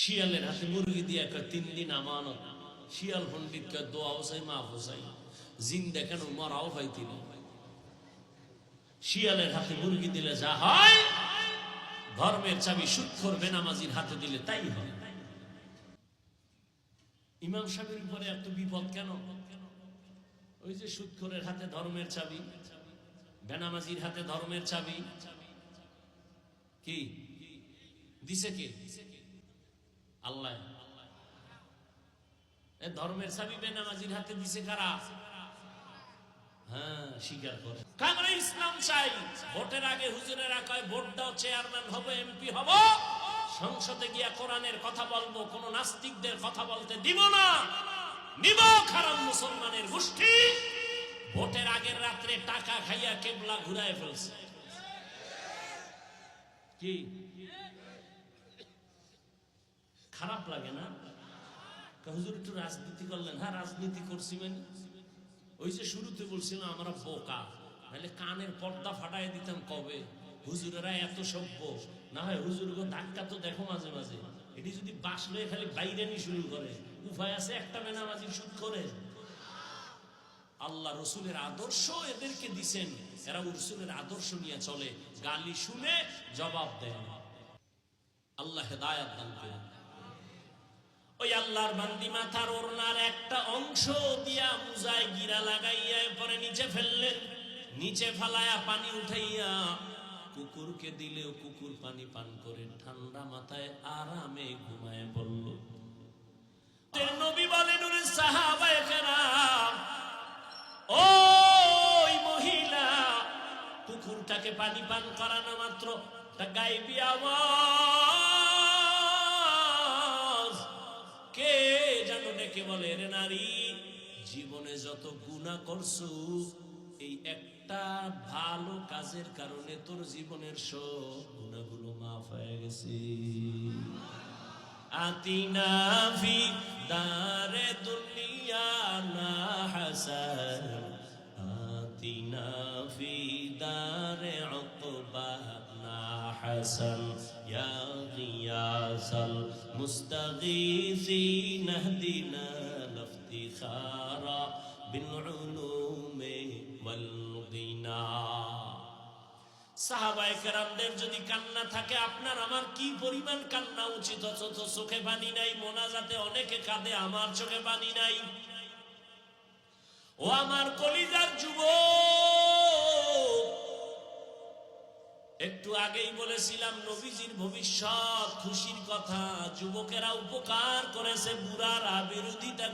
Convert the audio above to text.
শিয়ালের হাতে মুরগি দিয়ে কয় তিন দিন আমানত। শিয়াল পণ্ডিত কয় দোয়া হোসাই মা হোসাই। জিন দেখেন মরাও হয় তিনি শিয়ালের হাতে মুরগি দিলে যা হয়, ধর্মের চাবি সুৎখর বেনামাজির হাতে দিলে তাই হয়। ইমাম সাহেবের উপরে এত বিপদ কেন? ওই যে সুৎখরের হাতে ধর্মের চাবি, বেনামাজির হাতে ধর্মের চাবি। কি? দিছে কে? আল্লাহ। ধর্মের চাবি বেনামাজির হাতে দিছে কারা? হ্যাঁ স্বীকার করে। আমরা ইসলাম চাই, ভোটের আগে হুজুরেরা কয়, ভোট দাও, চেয়ারম্যান হব, এমপি হব। সংসদে গিয়া কোরআনের কথা বলব, কোন নাস্তিকদের কথা বলতে দিব না। নিব খারাপ মুসলমানের গোষ্ঠী। ভোটের আগের রাত্রে টাকা খাইয়া কেবলা ঘুরায় ফেলছে। কি? খারাপ লাগে না? হুজুর একটু রাজনীতি করলেন। হ্যাঁ রাজনীতি করছি মানে ওই যে শুরুতে বলছিলাম, আমরা বোকা। নাহলে কানের পর্দা ফাটাই দিতাম কবে? হুজুরেরা এত সভ্য। না হয় হুজুর গো, ধাক্কা তো দেখো মাঝে মাঝে। এটি যদি বাস লয়ে খালি বাইরে নি শুরু করে উপায় আছে, একটা বেনামাজি শুট করে। আল্লাহ রসুলের আদর্শ এদেরকে দিছেন। এরা রসুলের আদর্শ নিয়ে চলে। গালি শুনে জবাব দেয় আল্লাহ হেদায়াত দান করেন। ওই আল্লাহর বান্দি মাথার ওড়নার একটা অংশ দিয়া মুজায় গিরা লাগাইয়া পরে নিচে ফেললেন। নিচে ফালায়া পানি উঠাইয়া কুকুরকে দিলেও কুকুর পানি পান করে, ঠান্ডা মাথায় আরামে ঘুমায় বলল নবী বলেন ওরে সাহাবায়ে ওই মহিলা, কুকুরটাকে পানি পান করানো মাত্র, তা গাইবি আওয়াজ। বলে নারী, জীবনে যত গুণা করছ, এই একটা ভালো কাজের কারণে তোর জীবনের সব গুণাগুলো মাফ হয়ে গেছে। আতিনা ফি দারে দুনিয়া না হাসান আতিনা ফি দারে উকবা না হাসান। ইয়া গিয়াসাল মুস্তাগীসিন اهدنا الافتخارا بالعلوم والغنى সাহাবায়ে কেরামদের যদি কান্না থাকে আপনার আমার কি পরিমাণ কান্না উচিত অথচ চোখে পানি নাই মোনাজাতে অনেকে কাঁদে আমার চোখে পানি নাই ও আমার কলিজার যুব একটু আগেই বলেছিলাম নবীজির ভবিষ্যৎ খুশির কথা। যুবকেরা উপকার করেছে বুড়ারা বিরোধিতা